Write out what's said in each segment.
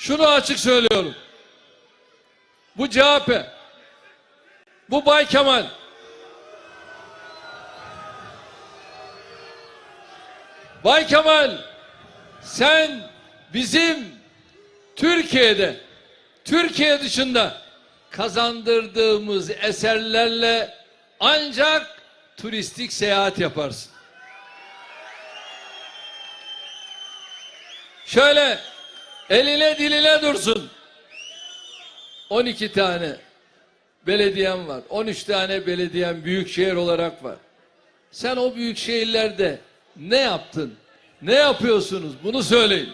Şunu açık söylüyorum. Bu CHP, bu Bay Kemal, Bay Kemal, sen bizim Türkiye'de, Türkiye dışında kazandırdığımız eserlerle ancak turistik seyahat yaparsın. Şöyle eline diline dursun. 12 tane belediyem var. 13 tane belediyem büyükşehir olarak var. Sen o büyük şehirlerde ne yaptın? Ne yapıyorsunuz? Bunu söyleyin.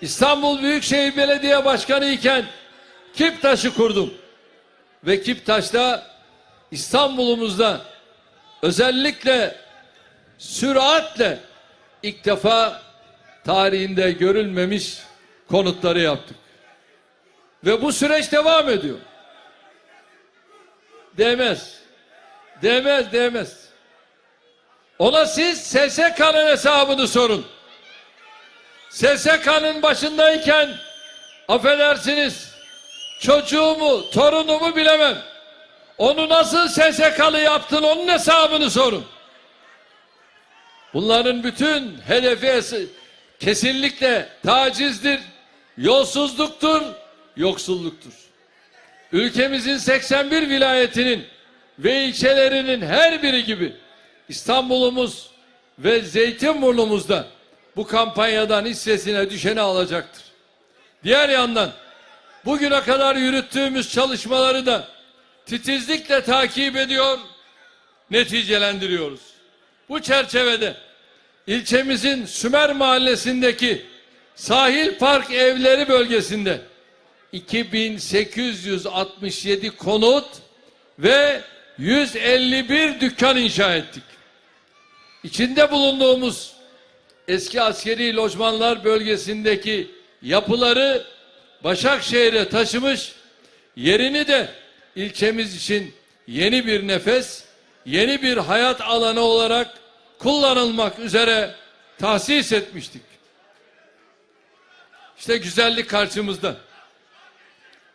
İstanbul Büyükşehir Belediye Başkanı iken Kiptaş'ı kurdum. Ve Kiptaş'ta İstanbul'umuzda özellikle süratle ilk defa tarihinde görülmemiş konutları yaptık. Ve bu süreç devam ediyor. Değmez. Değmez, değmez. Ona siz SSK'nın hesabını sorun. SSK'nın başındayken affedersiniz çocuğumu, torunumu bilemem. Onu nasıl SSK'lı yaptın onun hesabını sorun. Bunların bütün hedefi kesinlikle tacizdir, yolsuzluktur, yoksulluktur. Ülkemizin 81 vilayetinin ve ilçelerinin her biri gibi İstanbul'umuz ve Zeytinburnu'muzda bu kampanyadan hissesine düşeni alacaktır. Diğer yandan bugüne kadar yürüttüğümüz çalışmaları da titizlikle takip ediyor, neticelendiriyoruz. Bu çerçevede ilçemizin Sümer Mahallesi'ndeki Sahil Park Evleri bölgesinde 2867 konut ve 151 dükkan inşa ettik. İçinde bulunduğumuz eski askeri lojmanlar bölgesindeki yapıları Başakşehir'e taşımış, yerini de ilçemiz için yeni bir nefes, yeni bir hayat alanı olarak kullanılmak üzere tahsis etmiştik. İşte güzellik karşımızda.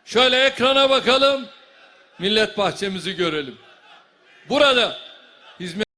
Şöyle ekrana bakalım, millet bahçemizi görelim. Burada hizmet